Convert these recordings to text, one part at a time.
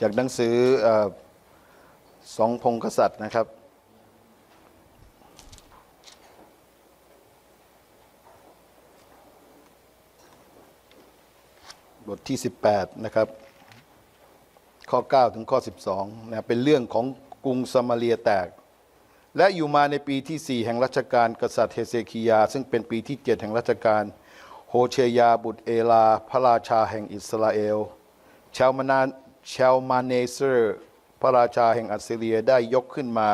จากหนังสืออสองพงศ์กษัตริย์นะครับ บทที่ 18 นะครับ ข้อ 9 ถึงข้อ 12นะเป็นเรื่องของกรุงสมาเรียแตก และอยู่มาในปีที่ 4 แห่งรัชกาลกษัตริย์เฮเซคิยา ซึ่งเป็นปีที่ 7 แห่งรัชกาลโฮเชยาบุตรเอลา พระราชาแห่งอิสราเอลชาวมานา ชาวมาเนเซอร์ พระราชาแห่งอัสซีเรียได้ยกขึ้นมา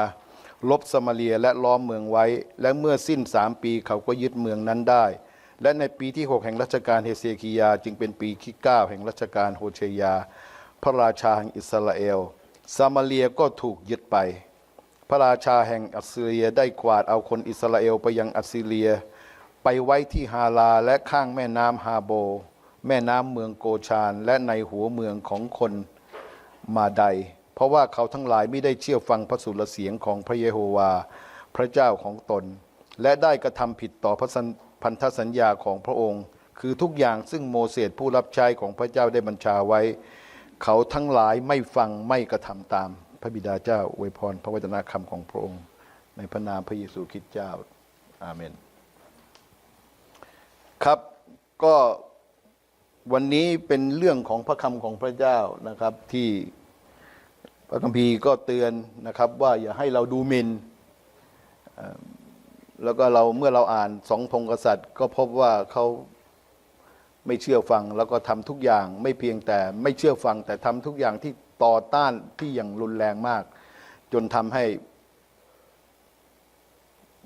ลบสมาเรียและล้อมเมืองไว้ และเมื่อสิ้นสามปีเขาก็ยึดเมืองนั้นได้ และในปีที่ 6 แห่งรัชกาลเฮเซคิยา จึงเป็นปีที่ 9 แห่งรัชกาลโฮเชยา พระราชาแห่งอิสราเอลสมาเรียก็ถูกยึดไป พระราชาแห่งอัสซีเรียได้กวาดเอาคนอิสราเอลไปยังอัสซีเรีย ไปไว้ที่ฮาลาและข้างแม่น้ำฮาโบ แม่น้ำเมืองโกชานและในหัวเมืองของคน มาไดเพราะว่าเขาทั้งหลายไม่ได้เชื่อฟังพระสุรเสียงของพระเยโฮวา พระเจ้าของตน และได้กระทำผิดต่อพระสัญพันธสัญญาของพระองค์ คือทุกอย่างซึ่งโมเสสผู้รับใช้ของพระเจ้าได้บัญชาไว้ เขาทั้งหลายไม่ฟังไม่กระทำตาม พระบิดาเจ้าอวยพรพระวจนะคำของพระองค์ ในพระนามพระเยซูคริสต์เจ้าอาเมน ครับก็ วันนี้เป็นเรื่องของพระคำของพระเจ้านะครับที่พระคัมภีร์ก็เตือนนะครับว่าอย่าให้เราดูหมินเอ่อแล้วก็เราเมื่อเราอ่านสองพงกษัตริย์ ก็พบว่าเขาไม่เชื่อฟัง แล้วก็ทำทุกอย่างไม่เพียงแต่ไม่เชื่อฟัง แต่ทำทุกอย่างที่ต่อต้านที่อย่างรุนแรงมาก จนทำให้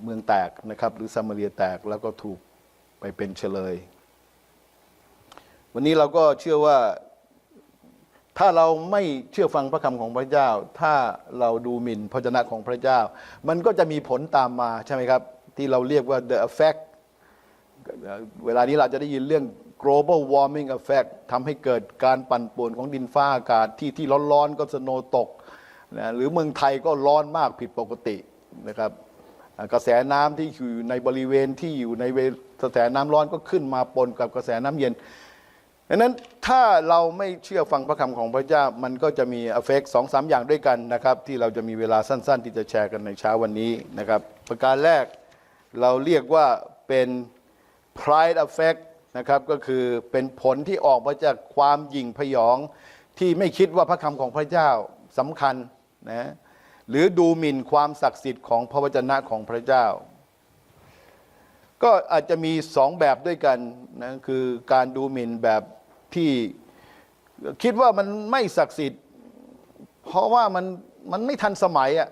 เมืองแตกนะครับ หรือซามาเรียแตกแล้วก็ถูกไปเป็นเฉลย วันนี้เราก็เชื่อว่าถ้าเราไม่เชื่อฟังพระคำของพระเจ้า ถ้าเราดูหมิ่นพระชนะของพระเจ้า มันก็จะมีผลตามมาใช่ไหมครับ ที่เราเรียกว่า the effect เวลานี้เราจะได้ยินเรื่อง global warming effect ทำให้เกิดการปั่นป่วนของดินฟ้าอากาศที่ที่ร้อนๆ ก็สโนตกนะหรือเมืองไทยก็ร้อนมากผิดปกตินะครับ กระแสน้ำที่อยู่ในบริเวณที่อยู่ในกระแสน้ำร้อนก็ขึ้นมาปนกับกระแสน้ำเย็น ดังนั้นถ้าเราไม่เชื่อฟังพระคำของพระเจ้ามันก็จะมีเอฟเฟกสองสามอย่างด้วยกันนะครับ ที่เราจะมีเวลาสั้น ๆ ที่จะแชร์กันในเช้าวันนี้นะครับ ประการแรกเราเรียกว่าเป็น pride effect นะครับก็คือเป็นผลที่ออกมาจากความหยิ่งพยอง ที่ไม่คิดว่าพระคำของพระเจ้าสำคัญนะหรือดูหมิ่นความศักดิ์สิทธิ์ของพระวจนะของพระเจ้า ก็อาจจะมีสองแบบด้วยกันนะคือการดูหมิ่นแบบ ที่คิดว่ามันไม่ศักดิ์สิทธิ์ เพราะว่ามันมันไม่ทันสมัยอะ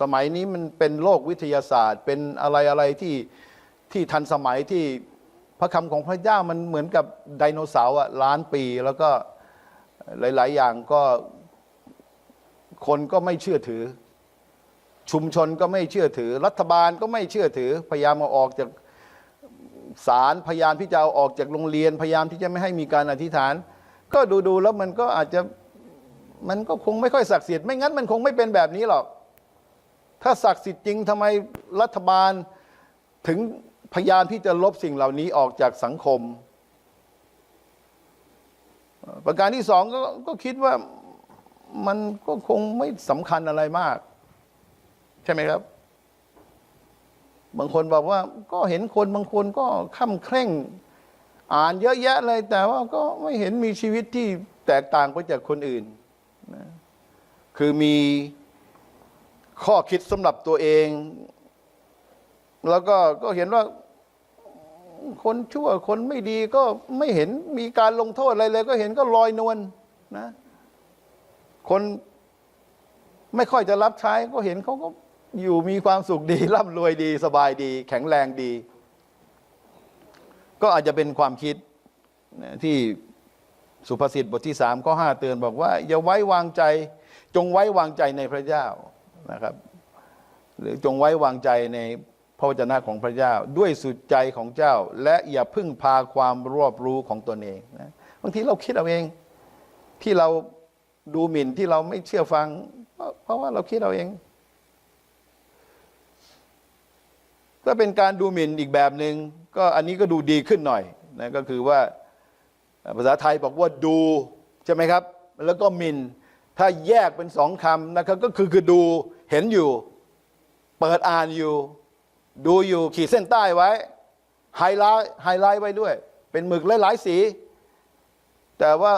สมัยนี้มันเป็นโลกวิทยาศาสตร์ เป็นอะไรอะไรที่ที่ทันสมัยที่พระคำของพระเจ้ามันเหมือนกับไดโนเสาร์อะล้านปีแล้วก็หลาย ๆ อย่างก็คนก็ไม่เชื่อถือ ชุมชนก็ไม่เชื่อถือ รัฐบาลก็ไม่เชื่อถือ พยายามเอาออกจาก ศาลพยายามที่จะเอาออกจากโรงเรียนพยายามที่จะไม่ให้มีการอธิษฐาน ก็ดูดูๆแล้วมันก็อาจจะมันก็คงไม่ค่อยศักดิ์สิทธิ์ไม่งั้นมันคงไม่เป็นแบบนี้หรอก ถ้าศักดิ์สิทธิ์จริงทำไมรัฐบาลถึงพยายามที่จะลบสิ่งเหล่านี้ออกจากสังคม ประการที่สองกก็คิดว่ามันก็คงไม่สำคัญอะไรมาก ใช่ไหมครับ บางคนบอกว่าก็เห็นคนบางคนก็ค่ำเคร่ง อ่านเยอะแยะเลย แต่ว่าก็ไม่เห็นมีชีวิตที่แตกต่างไปจากคนอื่นนะคือมีข้อคิดสำหรับตัวเอง แล้วก็ก็เห็นว่าคนชั่วคนไม่ดีก็ไม่เห็นมีการลงโทษอะไรเลย ก็เห็นก็ลอยนวลนะคนไม่ค่อยจะรับใช้ก็เห็นเขาก็ อยู่มีความสุขดีร่ำรวยดี สบายดี แข็งแรงดี ก็อาจจะเป็นความคิดที่สุภาษิตบทที่สามข้อห้าเตือนบอกว่า อย่าไว้วางใจ จงไว้วางใจในพระเจ้านะครับ หรือจงไว้วางใจในพระวจนะของพระเจ้า ด้วยสุดใจของเจ้า และอย่าพึ่งพาความรอบรู้ของตนเองนะบางทีเราคิดเอาเองที่เราดูหมิ่นที่เราไม่เชื่อฟัง เพราะเพราะว่าเราคิดเอาเอง ก็เป็นการดูหมิ่นอีกแบบหนึง่งก็อันนี้ก็ดูดีขึ้นหน่อยนะก็คือว่าภาษาไทยบอกว่าดูใช่ไหมครับ แล้วก็หมิน่นถ้าแยกเป็นสองคำนะครับก็คือคือดูเห็นอยู่ เปิดอ่านอยู่ ดูอยู่ขีดเส้นใต้ไว้ไฮไลท์ไฮไลท์ไว้ด้วย เป็นหมึกหลายๆสี แต่ว่า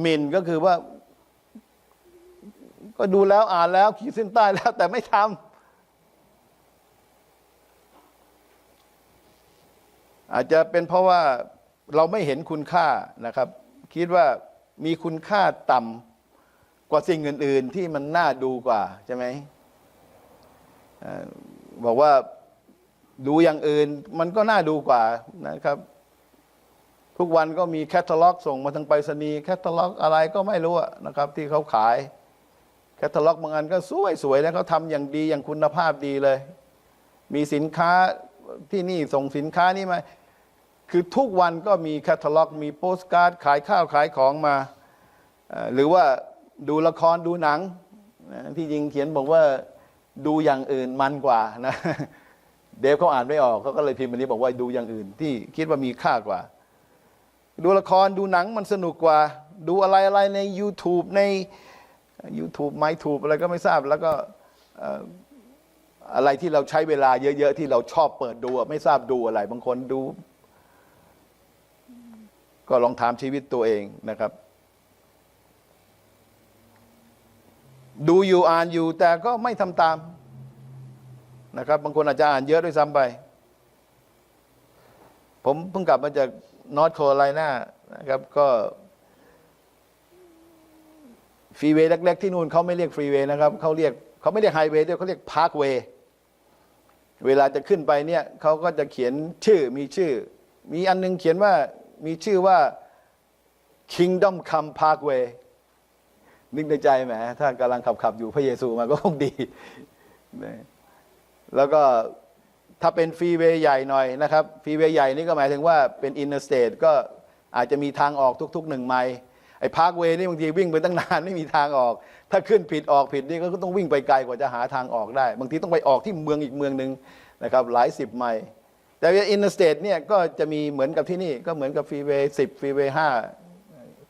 หมินก็คือว่า ก็ดูแล้วอ่านแล้วขีดเส้นใต้แล้วแต่ไม่ทำ อาจจะเป็นเพราะว่าเราไม่เห็นคุณค่านะครับ คิดว่ามีคุณค่าต่ำกว่าสิ่งอื่น ๆ ที่มันน่าดูกว่าใช่ไหมอบอกว่าดูอย่างอื่นมันก็น่าดูกว่านะครับ ทุกวันก็มีแคตตาล็อก ส่งมาทางไปรษณีย์แคตตาล็อกอะไรก็ไม่รู้นะครับ ที่เขาขายแคตตาล็อกบางอันก็สวยสวยนะเขาทำอย่างดีอย่างคุณภาพดีเลย มีสินค้าที่นี่ส่งสินค้านี่มา คือทุกวันก็มีแคตตาล็อก มีโปสการ์ด ขายข้าวขายของมา หรือว่าดูละครดูหนัง ที่จริงเขียนบอกว่าดูอย่างอื่นมันกว่านะเดฟเขาอ่านไม่ออกเขาก็เลยพิมพ์อันนี้บอกว่าดูอย่างอื่นที่คิดว่ามีค่ากว่า ดูละครดูหนังมันสนุกกว่า ดูอะไรอะไรใน YouTube ใน YouTube ไมทูบอะไรก็ไม่ทราบแล้วก็อะไรที่เราใช้เวลาเยอะ ๆ ที่เราชอบเปิดดูไม่ทราบดูอะไร บางคนดู ก็ลองถามชีวิตตัวเองนะครับ ดูอยู่อ่านอยู่แต่ก็ไม่ทำตามนะครับ บางคนอาจจะอ่านเยอะด้วยซ้ำไป ผมเพิ่งกลับมาจากนอร์ทแคโรไลนานะครับ ก็ฟรีเวย์เล็กๆที่นู่นเขาไม่เรียกฟรีเวย์นะครับเขาเรียกเขาไม่เรียกไฮเวย์ด้วยเขาเรียกพาร์คเวย์เวลาจะขึ้นไปเนี่ยเขาก็จะเขียนชื่อมีชื่อ มีอันนึงเขียนว่า มีชื่อว่า Kingdom Come Parkway นึกในใจแหมถ้ากำลังขับขับๆอยู่พระเยซูมาก็คงดีนะแล้วก็ถ้าเป็นฟรีเวย์ใหญ่หน่อยนะครับฟรีเวย์ใหญ่นี่ก็หมายถึงว่าเป็นอินเ r อร์สเตทก็อาจจะมีทางออกทุกๆหนึ่งไมล์ไอ้พาร์คเวย์นี่บางทีวิ่งไปตั้งนานไม่มีทางออก ถ้าขึ้นผิดออกผิดนี่ก็ต้องวิ่งไปไกลกว่าจะหาทางออกได้ บางทีต้องไปออกที่เมืองอีกเมืองหนึ่งนะครับหลายสิบไมล์ แต่อินเ r อร์สเตทเนี่ยก็จะมีเหมือนกับที่นี่ก็เหมือนกับฟรีเวย์สิบฟรีเวย์ห้า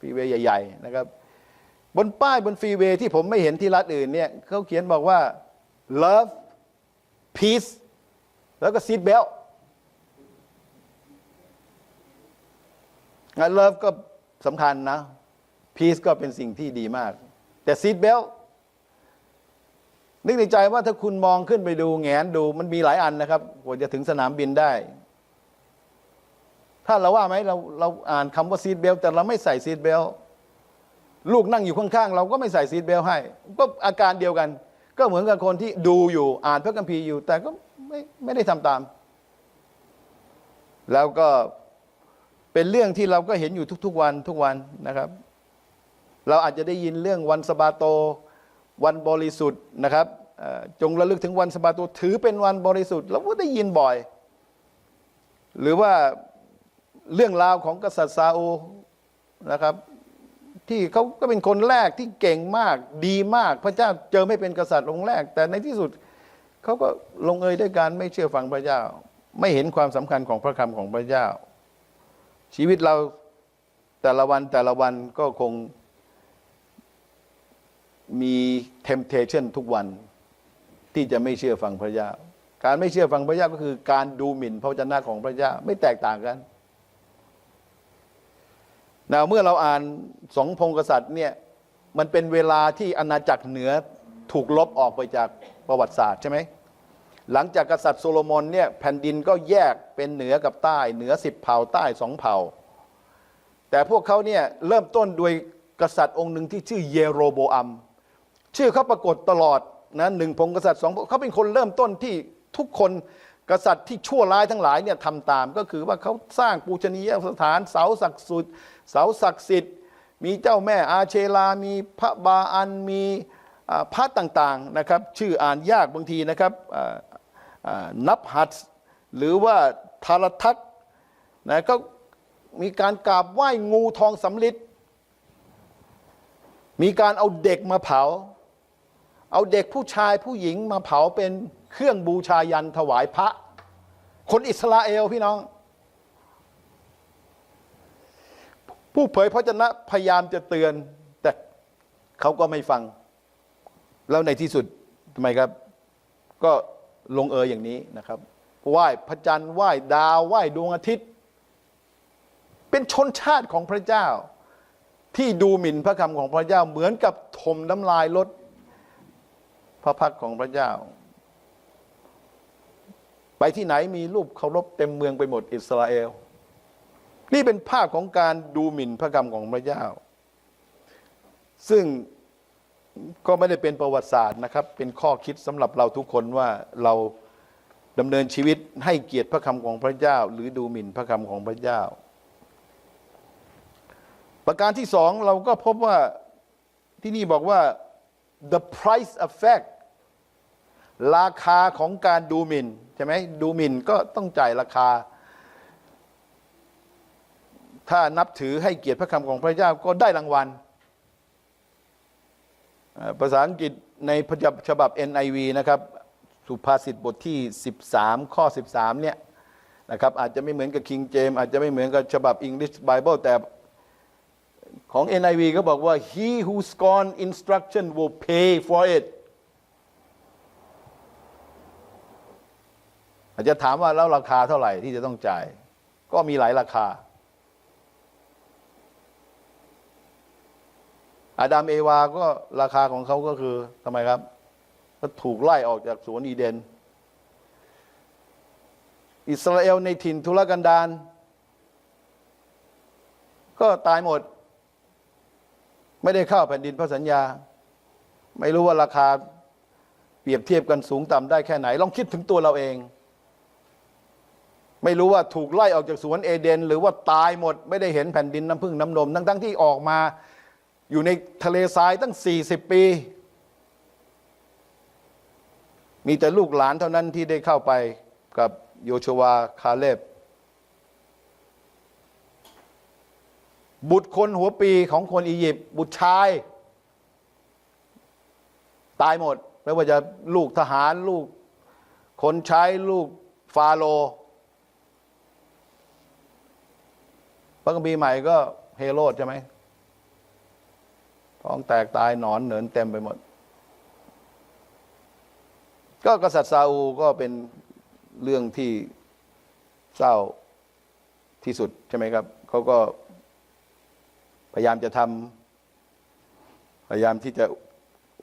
ฟรีเวย์ใหญ่ ๆ นะครับ บนป้ายบนฟรีเวย์ที่ผมไม่เห็นที่รัฐอื่นเนี่ยเขาเขียนบอกว่า love peace แล้วก็ seat belt งาน love ก็สำคัญนะ peace ก็เป็นสิ่งที่ดีมาก แต่ seat belt นึกในใจว่าถ้าคุณมองขึ้นไปดูแงนดูมันมีหลายอันนะครับกว่าจะถึงสนามบินได้ ถ้าเราว่าไหมเราเราอ่านคำว่า seat belt แต่เราไม่ใส่ seat belt ลูกนั่งอยู่ข้างๆ เราก็ไม่ใส่ซีทเบลให้ ก็อาการเดียวกัน ก็เหมือนกับคนที่ดูอยู่อ่านพระคัมภีร์อยู่ แต่ก็ไม่ไม่ได้ทำตาม แล้วก็เป็นเรื่องที่เราก็เห็นอยู่ทุกๆวันทุกวันนะครับ เราอาจจะได้ยินเรื่องวันสบาโต วันบริสุทธิ์นะครับจงระลึกถึงวันสบาโตถือเป็นวันบริสุทธิ์เราก็ได้ยินบ่อย หรือว่าเรื่องราวของกษัตริย์ซาอูนะครับ ที่เขาก็เป็นคนแรกที่เก่งมากดีมาก พระเจ้าเจอไม่เป็นกษัตริย์องค์แรก แต่ในที่สุดเขาก็ลงเอยด้วยการไม่เชื่อฟังพระเจ้า ไม่เห็นความสำคัญของพระคำของพระเจ้า ชีวิตเราแต่ละวันแต่ละวันก็คง มี temptation ทุกวันที่จะไม่เชื่อฟังพระเจ้า การไม่เชื่อฟังพระเจ้าก็คือ การดูหมิ่นพระวจนะของพระเจ้าไม่แตกต่างกันนะเมื่อเราอ่านสองพงศ์กษัตริย์เนี่ยมันเป็นเวลาที่อาณาจักรเหนือถูกลบออกไปจากประวัติศาสตร์ใช่ไหมหลังจากกษัตริย์โซโลมอนเนี่ยแผ่นดินก็แยกเป็นเหนือกับใต้เหนือสิบเผ่าใต้สองเผ่า แต่พวกเขาเนี่ยเริ่มต้นโดยกษัตริย์องค์หนึ่งที่ชื่อเยโรโบอัม ชื่อเขาปรากฏตลอดนะหนึ่งพงกษัตริย์สองเขาเป็นคนเริ่มต้นที่ทุกคนกษัตริย์ที่ชั่วร้ายทั้งหลายเนี่ยทำตามก็คือว่าเขาสร้างปูชนียสถานเสาศักดิ์สิทธิ์เสาศักดิ์สิทธิ์ มีเจ้าแม่อาเชลา มีพระบาอันมีพระต่างๆนะครับ ชื่ออ่านยากบางทีนะครับนับหัดหรือว่าทารทัศน์นะก็มีการกราบไหว้งูทองสำลิดมีการเอาเด็กมาเผา เอาเด็กผู้ชายผู้หญิงมาเผาเป็นเครื่องบูชายันถวายพระ คนอิสราเอลพี่น้อง ผู้เผยพระชนะพยายามจะเตือน แต่เขาก็ไม่ฟัง แล้วในที่สุดทำไมครับ ก็ลงเอยอย่างนี้นะครับไหว้พระจันทร์ไหว้ดาวไหว้ดวงอาทิตย์ เป็นชนชาติของพระเจ้า ที่ดูหมิ่นพระคำของพระเจ้าเหมือนกับถมน้ำลายลด พระพักของพระเจ้า ไปที่ไหนมีรูปเคารพเต็มเมืองไปหมดอิสราเอล นี่เป็นภาพของการดูหมิ่นพระกรรมของพระเจ้า ซึ่งก็ไม่ได้เป็นประวัติศาสตร์นะครับ เป็นข้อคิดสำหรับเราทุกคนว่าเราดำเนินชีวิตให้เกียรติพระคำของพระเจ้า หรือดูหมิ่นพระคำของพระเจ้า ประการที่สองเราก็พบว่าที่นี่บอกว่า the price effect ราคาของการดูหมิ่นใช่ไหมดูหมิ่นก็ต้องจ่ายราคา ถ้านับถือให้เกียรติพระคำของพระเจ้าก็ได้รางวัล ภาษาอังกฤษในพฉบับ NIV นะครับ สุภาษิตบทที่ 13 ข้อ 13 เนี่ยนะครับอาจจะไม่เหมือนกับ King James อาจจะไม่เหมือนกับฉบับ English Bible แต่ ของ NIV ก็บอกว่า he who scorn instruction will pay for it อาจจะถามว่าแล้วราคาเท่าไหร่ที่จะต้องจ่าย ก็มีหลายราคา อาดัมเอวาก็ราคาของเขาก็คือทำไมครับ ก็ถูกไล่ออกจากสวนอีเดน อิสราเอลในถิ่นทุรกันดารก็ตายหมด ไม่ได้เข้าแผ่นดินพระสัญญา ไม่รู้ว่าราคาเปรียบเทียบกันสูงต่ำได้แค่ไหน ลองคิดถึงตัวเราเอง ไม่รู้ว่าถูกไล่ออกจากสวนเอเดน หรือว่าตายหมด ไม่ได้เห็นแผ่นดินน้ำพึ่งน้ำนมทั้งๆที่ออกมาอยู่ในทะเลทรายตั้ง 40 ปี มีแต่ลูกหลานเท่านั้นที่ได้เข้าไปกับโยชวาคาเลบ บุตรคนหัวปีของคนอียิปต์บุตรชาย ตายหมด ไม่ว่าจะลูกทหารลูก คนใช้ลูกฟาโรพระคัมภีร์ใหม่ก็เฮโรดใช่ไหมท้องแตกตายหนอนเหนินเต็มไปหมด ก็กษัตริย์ซาอูก็เป็นเรื่องที่เศร้าที่สุดใช่ไหมครับเขาก็ พยายามจะทำพยายามที่จะ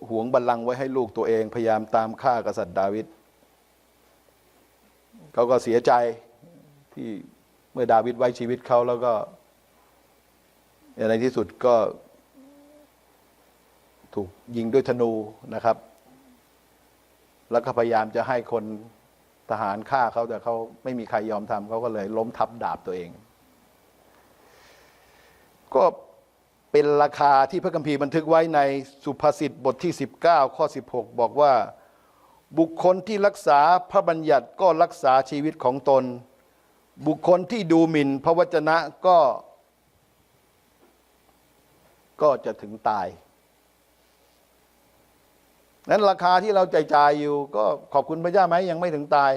หวงบัลลังก์ไว้ให้ลูกตัวเอง พยายามตามฆ่ากษัตริย์ดาวิดเขาก็เสียใจที่เมื่อดาวิดไว้ชีวิตเขาแล้วก็ในที่สุดก็ถูกยิงด้วยธนูนะครับ แล้วก็พยายามจะให้คนทหารฆ่าเขาแต่เขาไม่มีใครยอมทำเขาก็เลยล้มทับดาบตัวเอง ก็ เป็นราคาที่พระคัมภีร์บันทึกไว้ในสุภาษิตบทที่ 19 ข้อ 16 บอกว่า บุคคลที่รักษาพระบัญญัติก็รักษาชีวิตของตน บุคคลที่ดูหมิ่นพระวจนะก็ ก็จะถึงตายนั้นราคาที่เราจ่ายจ่ายอยู่ ก็ขอบคุณพระเจ้าไหมยังไม่ถึงตาย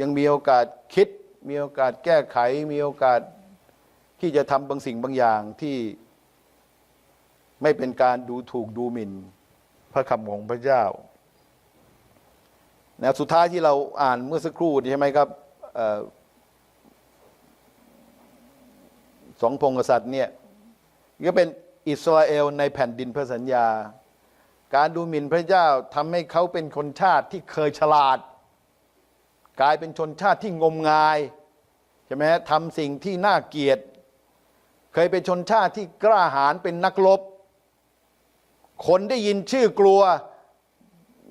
ยังมีโอกาสคิด มีโอกาสแก้ไข มีโอกาส ที่จะทำบางสิ่งบางอย่างที่ไม่เป็นการดูถูกดูหมิ่น พระคำของพระเจ้านะสุดท้ายที่เราอ่านเมื่อสักครู่ใช่ไหมครับออสองพงกษัตริย์เนี่ยก็เป็นอิสราเอลในแผ่นดินพระสัญญา การดูหมิ่นพระเจ้าทำให้เขาเป็นคนชาติที่เคยฉลาด กลายเป็นชนชาติที่งมงายใช่ไหมทำสิ่งที่น่าเกลียด เคยเป็นชนชาติที่กล้าหาญเป็นนักรบคนได้ยินชื่อกลัว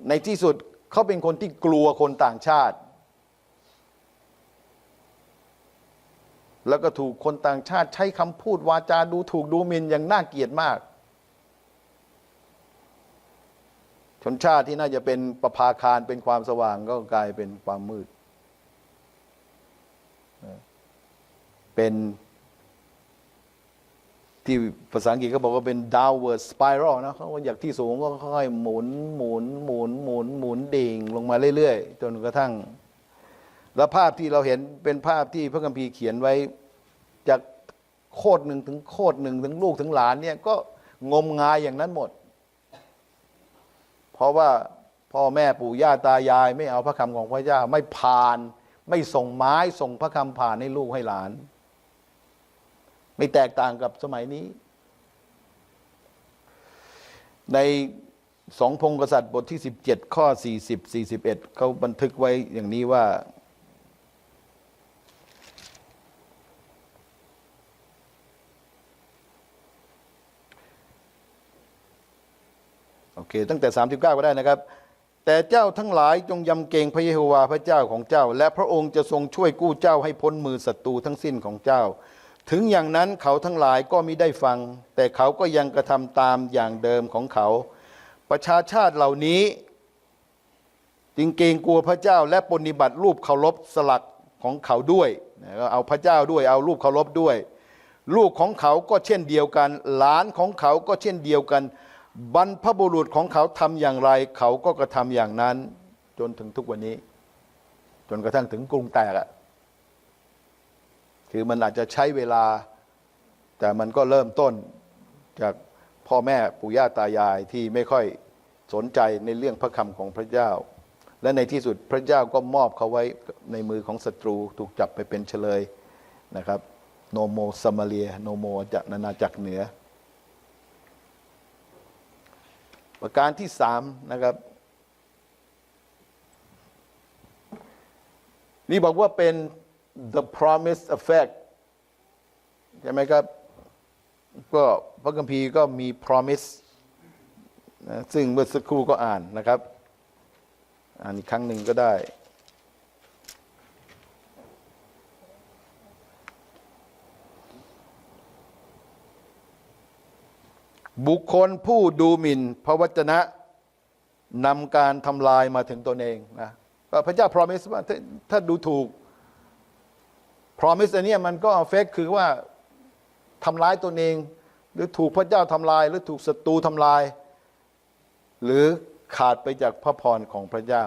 ในที่สุดเขาเป็นคนที่กลัวคนต่างชาติ แล้วก็ถูกคนต่างชาติใช้คำพูดวาจาดูถูกดูหมิ่นอย่างน่าเกลียดมาก ชนชาติที่น่าจะเป็นประภาคารเป็นความสว่างก็กลายเป็นความมืด เป็น ที่ภาษาอังกฤษเขาบอกว่าเป็น downward spiral นะเขาว่าอยากที่สูงก็ค่อยๆหมุนหมุนหมุนหมุนหมุนดิ่งลงมาเรื่อยๆ จนกระทั่ง แล้วภาพที่เราเห็นเป็นภาพที่พระคัมภีร์เขียนไว้ จากโคดหนึ่งถึงโคดหนึ่งถึงลูกถึงหลานเนี่ยก็งมงายอย่างนั้นหมด เพราะว่าพ่อแม่ปู่ย่าตายาย ไม่เอาพระคำของพระเจ้าไม่ผ่าน ไม่ส่งไม้ส่งพระคำผ่านให้ลูกให้หลาน ไม่แตกต่างกับสมัยนี้ ในสองพงศ์กษัตริย์บทที่ 17 ข้อ 40 41 เขาบันทึกไว้อย่างนี้ว่า โอเค ตั้งแต่ 39 ก็ได้นะครับ แต่เจ้าทั้งหลายจงยำเกรงพระเยโฮวาห์พระเจ้าของเจ้า และพระองค์จะทรงช่วยกู้เจ้าให้พ้นมือศัตรูทั้งสิ้นของเจ้า ถึงอย่างนั้นเขาทั้งหลายก็มิได้ฟัง แต่เขาก็ยังกระทำตามอย่างเดิมของเขา ประชาชาติเหล่านี้ จึงเกรงกลัวพระเจ้าและปฏิบัติรูปเคารพสลักของเขาด้วยก็เอาพระเจ้าด้วยเอารูปเคารพด้วย ลูกของเขาก็เช่นเดียวกัน หลานของเขาก็เช่นเดียวกัน บรรพบุรุษของเขาทำอย่างไร เขาก็กระทำอย่างนั้น จนถึงทุกวันนี้ จนกระทั่งถึงกรุงแตกอะ คือมันอาจจะใช้เวลา แต่มันก็เริ่มต้นจากพ่อแม่ปู่ย่าตายายที่ไม่ค่อยสนใจในเรื่องพระคำของพระเจ้า และในที่สุดพระเจ้าก็มอบเขาไว้ในมือของศัตรูถูกจับไปเป็นเฉลยนะครับโนโมสมาเลียโนโมจากนานาจักรเหนือ ประการที่สามนะครับ นี่บอกว่าเป็น the promise effect ใช่ไหมครับ ก็พระคัมภีร์ก็มี promise นะซึ่งเมื่อสักครู่ก็อ่านนะครับ อ่านอีกครั้งหนึ่งก็ได้บุคคลผู้ดูหมิ่นพระวจนะนำการทำลายมาถึงตนเองนะพระเจ้า promise ว่าถ้าถ้าดูถูก promise อันเนี้ยมันก็เฟกคือว่าทำร้ายตนเอง หรือถูกพระเจ้าทำลาย หรือถูกศัตรูทำลาย หรือขาดไปจากพระพรของพระเจ้า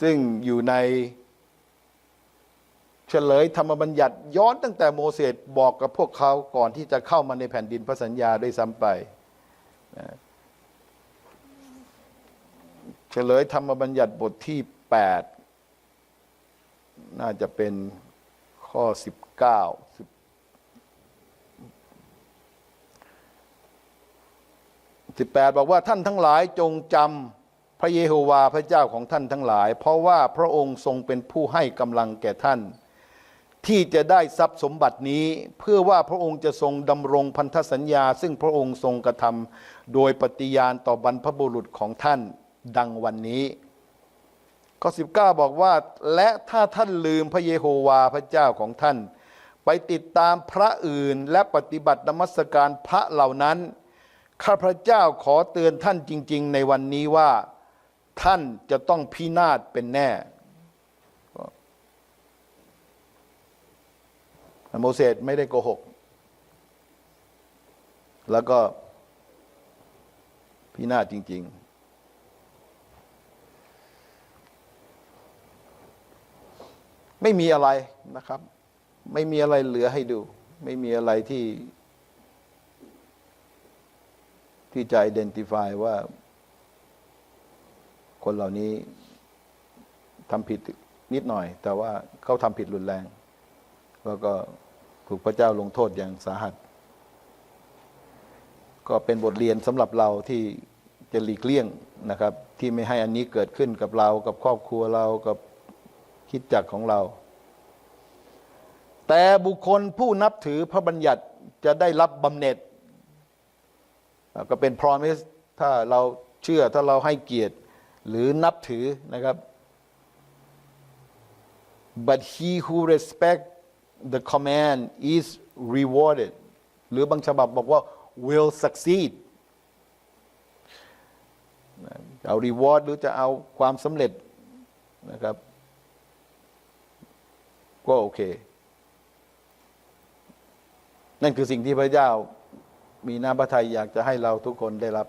ซึ่งอยู่ในเฉลยธรรมบัญญัติย้อนตั้งแต่โมเสสบอกกับพวกเขาก่อนที่จะเข้ามาในแผ่นดินพระสัญญาด้วยซ้ำไปเฉลยธรรมบัญญัติบทที่ 8 น่าจะเป็นข้อ 19 18 บอกว่าท่านทั้งหลายจงจำพระเยโฮวาห์พระเจ้าของท่านทั้งหลาย เพราะว่าพระองค์ทรงเป็นผู้ให้กำลังแก่ท่าน ที่จะได้ทรัพย์สมบัตินี้ เพื่อว่าพระองค์จะทรงดำรงพันธสัญญา ซึ่งพระองค์ทรงกระทำโดยปฏิญาณต่อบรรพบุรุษของท่านดังวันนี้ ข้อ 19 บอกว่า และถ้าท่านลืมพระเยโฮวาห์พระเจ้าของท่าน ไปติดตามพระอื่นและปฏิบัตินมัสการพระเหล่านั้น ข้าพระเจ้าขอเตือนท่านจริง ๆ ในวันนี้ว่า ท่านจะต้องพินาศเป็นแน่โมเสสไม่ได้โกหก แล้วก็พินาศจริง ๆ ไม่มีอะไรนะครับ ไม่มีอะไรเหลือให้ดู ไม่มีอะไรที่ ที่จะ identify ว่า คนเหล่านี้ทำผิดนิดหน่อย แต่ว่าเขาทำผิดรุนแรง แล้วก็ถูกพระเจ้าลงโทษอย่างสาหัส ก็เป็นบทเรียนสำหรับเราที่จะหลีกเลี่ยงนะครับ ที่ไม่ให้อันนี้เกิดขึ้นกับเรา กับครอบครัวเรากับ คิดจักของเรา แต่บุคคลผู้นับถือพระบัญญัติจะได้รับบำเหน็จ ก็เป็น promise ถ้าเราเชื่อถ้าเราให้เกียรติหรือนับถือนะครับ but he who respect the command is rewarded หรือบางฉบับบอกว่า will succeed เอา reward หรือจะเอาความสำเร็จนะครับ ก็โอเค นั่นคือสิ่งที่พระเจ้า มีน้ำพระทัยอยากจะให้เราทุกคนได้รับ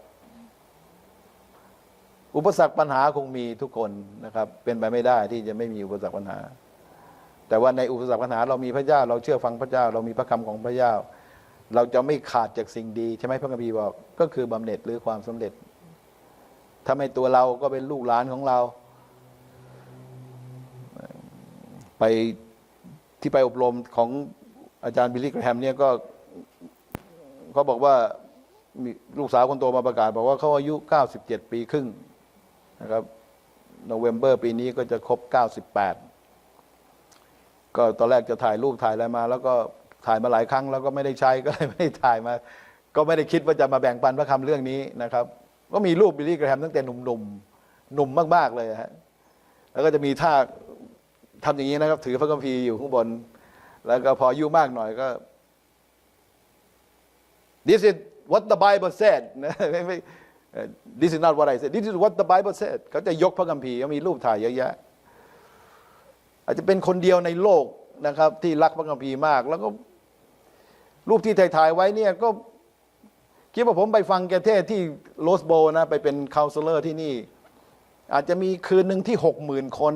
อุปสรรคปัญหาคงมีทุกคนนะครับ เป็นไปไม่ได้ที่จะไม่มีอุปสรรคปัญหา แต่ว่าในอุปสรรคปัญหาเรามีพระเจ้า เราเชื่อฟังพระเจ้า เรามีพระคำของพระเจ้า เราจะไม่ขาดจากสิ่งดีใช่ไหมพระคัมภีร์บอกก็คือบำเหน็จหรือความสำเร็จถ้าไม่ตัวเราก็เป็นลูกหลานของเรา ไป ที่ไปอบรมของอาจารย์บิลลี่แกรแฮมเนี่ยก็เขาบอกว่ามีลูกสาวคนโตมาประกาศ บอกว่าเขาอายุ 97 ปีครึ่งนะครับโนเวมเบอร์ปีนี้ก็จะครบ 98 ก็ตอนแรกจะถ่ายรูปถ่ายอะไรมา แล้วก็ถ่ายมาหลายครั้ง แล้วก็ไม่ได้ใช้ก็เลยไม่ได้ถ่ายมา ก็ไม่ได้คิดว่าจะมาแบ่งปันพระคำเรื่องนี้นะครับ ก็มีรูปบิลลี่แกรแฮมตั้งแต่หนุ่มๆหนุ่มมาก ๆ เลยฮะแล้วก็จะมีท่า ทำอย่างนี้นะครับ ถือพระคัมภีร์อยู่ข้างบน แล้วก็พออายุมากหน่อยก็ this is what the Bible said นะไม่ไม่ this is not what I said this is what the Bible said เขาจะยกพระคัมภีร์เขามีรูปถ่ายเยอะแยะ อาจจะเป็นคนเดียวในโลกนะครับ ที่รักพระคัมภีร์มาก แล้วก็ รูปที่ถ่ายๆไว้เนี่ยก็คิดว่าผมไปฟังแกเทศที่โรสโบนะ ไปเป็นคา u เซเลอร์ที่นี่ อาจจะมีคืนหนึ่งที่หกหมื่นคน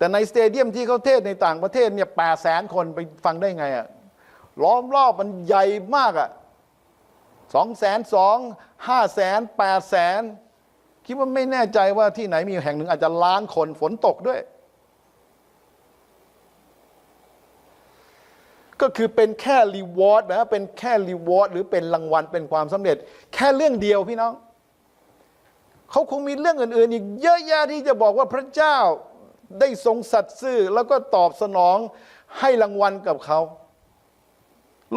แต่ในสเตเดียมที่เขาเทศในต่างประเทศเนี่ยแปดแสนคนไปฟังได้ไงอะล้อมรอบมันใหญ่มากอะสองแสนสองห้าแสนแปดแสนคิดว่าไม่แน่ใจว่าที่ไหนมีแห่งหนึ่งอาจจะล้านคนฝนตกด้วย ก็คือเป็นแค่รีวอร์ดนะเป็นแค่รีวอร์ดหรือเป็นรางวัลเป็นความสำเร็จ แค่เรื่องเดียวพี่น้อง เขาคงมีเรื่องอื่น ๆ อีกเยอะแยะที่จะบอกว่าพระเจ้า ได้ทรงสัตย์ซื่อแล้วก็ตอบสนองให้รางวัลกับเขา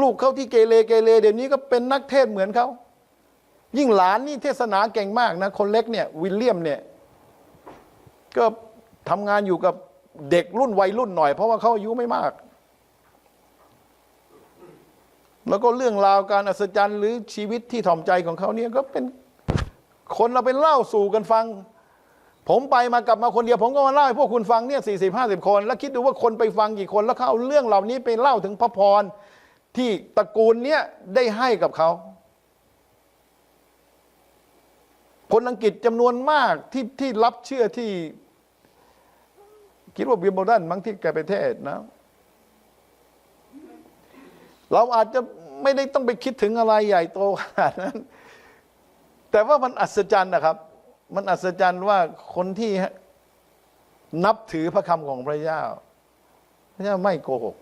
ลูกเขาที่เกเรเกเรเดี๋ยวนี้ก็เป็นนักเทศเหมือนเขา ยิ่งหลานนี่เทศนาเก่งมากนะ คนเล็กเนี่ยวิลเลียมเนี่ย ก็ทำงานอยู่กับเด็กรุ่นวัยรุ่นหน่อย เพราะว่าเขาอายุไม่มาก แล้วก็เรื่องราวการอัศจรรย์หรือชีวิตที่ถ่อมใจของเขาเนี่ยก็เป็นคนเราไปเล่าสู่กันฟัง ผมไปมากลับมาคนเดียวผมก็มาเล่าให้พวกคุณฟังเนี่ยสี่สิบห้าสิบคน แล้วคิดดูว่าคนไปฟังกี่คน แล้วเขาเอาเรื่องเหล่านี้ไปเล่าถึงพระพรที่ตระกูลเนี้ยได้ให้กับเขา คนอังกฤษจำนวนมากที่ที่รับเชื่อที่ คิดว่าบิมเบิลดันมั้งที่แกไปเทศนะ เราอาจจะไม่ได้ต้องไปคิดถึงอะไรใหญ่โตขนาดนั้น แต่ว่ามันอัศจรรย์นะครับ มันอัศจรรย์ว่าคนที่นับถือพระคำของพระเจ้า พระเจ้าไม่โกหก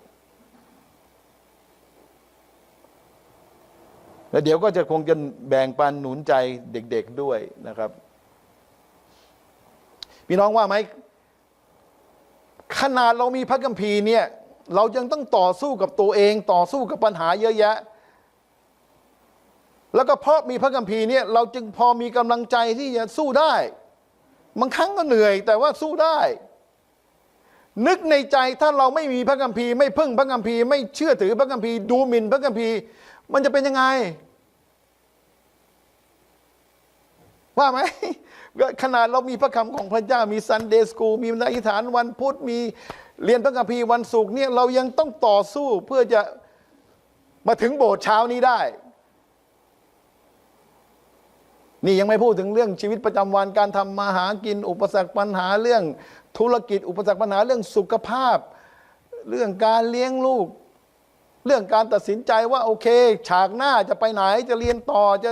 แล้วเดี๋ยวก็จะคงจะแบ่งปันหนุนใจเด็ก ๆด้วยนะครับ พี่น้องว่าไหมขนาดเรามีพระคัมภีร์เนี่ย เรายังต้องต่อสู้กับตัวเอง ต่อสู้กับปัญหาเยอะแยะ แล้วก็เพราะมีพระคัมภีร์เนี่ยเราจึงพอมีกำลังใจที่จะสู้ได้บางครั้งก็เหนื่อย แต่ว่าสู้ได้ นึกในใจถ้าเราไม่มีพระคัมภีร์ไม่พึ่งพระคัมภีร์ไม่เชื่อถือพระคัมภีร์ดูหมิ่นพระคัมภีร์ มันจะเป็นยังไง ว่าไหมขนาดเรามีพระคำของพระเจ้ามีซันเดย์สกูมีนักอิฐานวันพุธมีเรียนพระคัมภีร์วันศุกร์เนี่ยเรายังต้องต่อสู้เพื่อจะมาถึงโบสถ์เช้านี้ได้ นี่ยังไม่พูดถึงเรื่องชีวิตประจำวันการทำมาหากิน อุปสรรคปัญหาเรื่องธุรกิจ อุปสรรคปัญหาเรื่องสุขภาพ เรื่องการเลี้ยงลูก เรื่องการตัดสินใจว่าโอเค ฉากหน้าจะไปไหนจะเรียนต่อจะ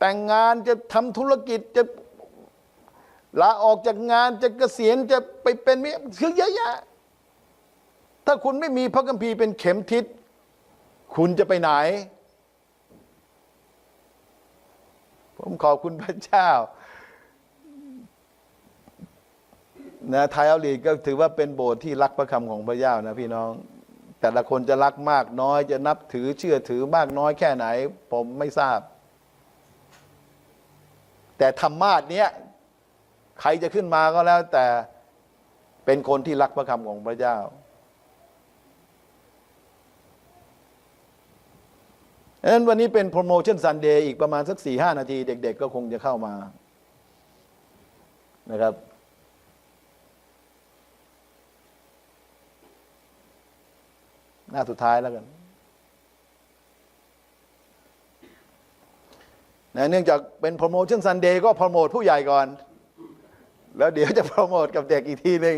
แต่งงานจะทำธุรกิจจะลาออกจากงานจะเกษียณจะไปเป็นมิคือเยอะแยะถ้าคุณไม่มีพระคัมภีร์เป็นเข็มทิศคุณจะไปไหน ผมขอบคุณพระเจ้านะไทยอัลลีก็ถือว่าเป็นโบสถ์ที่รักพระคำของพระเจ้านะพี่น้อง แต่ละคนจะรักมากน้อยจะนับถือเชื่อถือมากน้อยแค่ไหน ผมไม่ทราบ แต่ธรรมาสเนี้ยใครจะขึ้นมาก็แล้วแต่เป็นคนที่รักพระคำของพระเจ้า ดังนั้นวันนี้เป็นโปรโมชั่นซันเดย์อีกประมาณสักสี่ห้านาที เด็ก ๆ ก็คงจะเข้ามานะครับ หน้าสุดท้ายแล้วกันนะเนื่องจากเป็นโปรโมชั่นซันเดย์ก็โปรโมทผู้ใหญ่ก่อน แล้วเดี๋ยวจะโปรโมทกับเด็กอีกทีหนึ่ง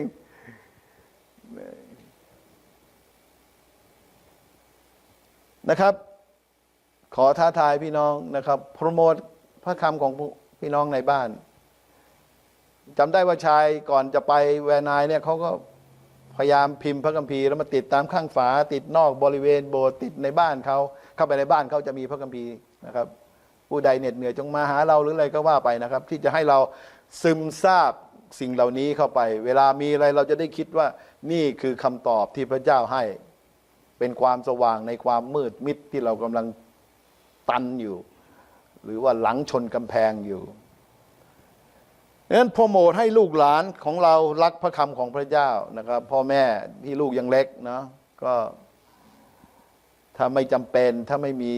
นะครับ ขอท้าทายพี่น้องนะครับโปรโมทพระคำของพี่น้องในบ้านจำได้ว่าชายก่อนจะไปแวนายเนี่ยเขาก็พยายามพิมพ์พระคัมภีร์แล้วมาติดตามข้างฝา ติดนอกบริเวณโบสถ์ติดในบ้านเขาเข้าไปในบ้านเขาจะมีพระคัมภีร์นะครับ ผู้ใดเหน็ดเหนื่อยจงมาหาเราหรืออะไรก็ว่าไปนะครับ ที่จะให้เราซึมซาบสิ่งเหล่านี้เข้าไป เวลามีอะไรเราจะได้คิดว่านี่คือคำตอบที่พระเจ้าให้ เป็นความสว่างในความมืดมิดที่เรากำลัง ตันอยู่ หรือว่าหลังชนกำแพงอยู่ดังนั้นโปรโมทให้ลูกหลานของเรารักพระคำของพระเจ้านะครับ พ่อแม่ที่ลูกยังเล็กเนาะก็ถ้าไม่จำเป็นถ้าไม่มี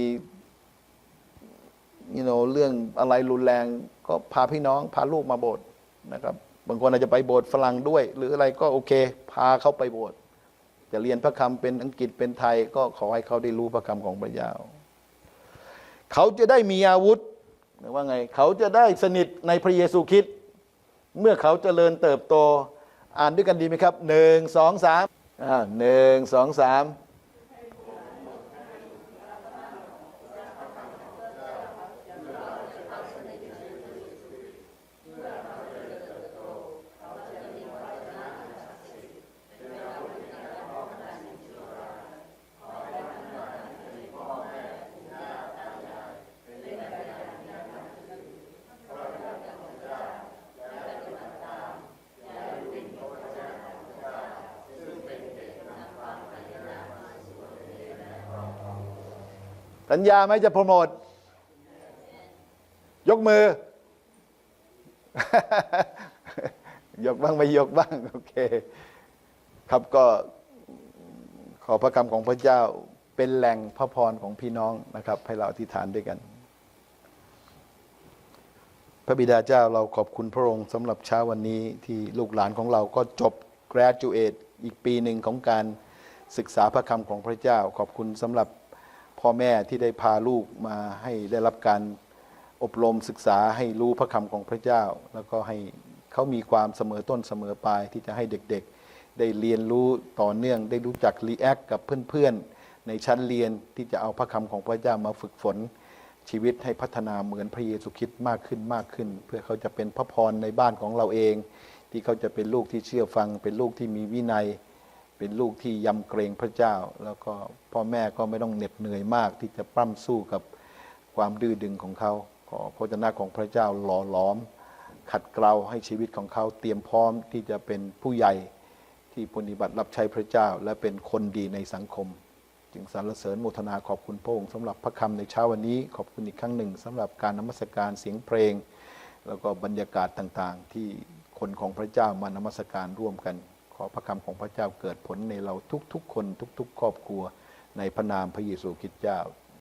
you know เรื่องอะไรรุนแรง ก็พาพี่น้องพาลูกมาโบสถ์นะครับ บางคนอาจจะไปโบสถ์ฝรั่งด้วย หรืออะไรก็โอเค พาเขาไปโบสถ์จะเรียนพระคำเป็นอังกฤษเป็นไทย ก็ขอให้เขาได้รู้พระคำของพระเจ้า เขาจะได้มีอาวุธว่าไง เขาจะได้สนิทในพระเยซูคริสต์เมื่อเขาเจริญเติบโต อ่านด้วยกันดีไหมครับหนึ่งสองสามหนึ่งสองสาม สัญญาไหมจะโปรโมท ยกมือ ยกบ้างไม่ยกบ้าง โอเค ครับก็ขอพระคำของพระเจ้าเป็นแหล่งพระพรของพี่น้องนะครับ ให้เราอธิษฐานด้วยกัน พระบิดาเจ้าเราขอบคุณพระองค์สำหรับเช้าวันนี้ที่ลูกหลานของเราก็จบ graduate อีกปีหนึ่งของการศึกษาพระคำของพระเจ้า ขอบคุณสำหรับ พ่อแม่ที่ได้พาลูกมาให้ได้รับการอบรมศึกษาให้รู้พระคำของพระเจ้า แล้วก็ให้เขามีความเสมอต้นเสมอปลายที่จะให้เด็กๆ ได้เรียนรู้ต่อเนื่อง ได้รู้จักรีแอคกับเพื่อนๆ ในชั้นเรียนที่จะเอาพระคำของพระเจ้ามาฝึกฝน ชีวิตให้พัฒนาเหมือนพระเยซูคริสต์มากขึ้นมากขึ้น เพื่อเขาจะเป็นพระพรในบ้านของเราเอง ที่เขาจะเป็นลูกที่เชื่อฟัง เป็นลูกที่มีวินัย เป็นลูกที่ยำเกรงพระเจ้า แล้วก็พ่อแม่ก็ไม่ต้องเหน็ดเหนื่อยมากที่จะปล้ำสู้กับความดื้อดึงของเขาขอพระเจ้าของพระเจ้าหล่อหลอม ขัดเกลาให้ชีวิตของเขาเตรียมพร้อมที่จะเป็นผู้ใหญ่ที่ปฏิบัติรับใช้พระเจ้า และเป็นคนดีในสังคม จึงสรรเสริญโมทนาขอบคุณพระองค์สำหรับพระคำในเช้าวันนี้ ขอบคุณอีกครั้งหนึ่งสำหรับการนมัสการเสียงเพลง แล้วก็บรรยากาศต่างๆ ที่คนของพระเจ้ามานมัสการร่วมกัน อพระคำของพระเจ้าเกิดผลในเราทุกๆคนทุก ๆ ครอบครัวในพระนามพระเยซูคริสต์เจ้า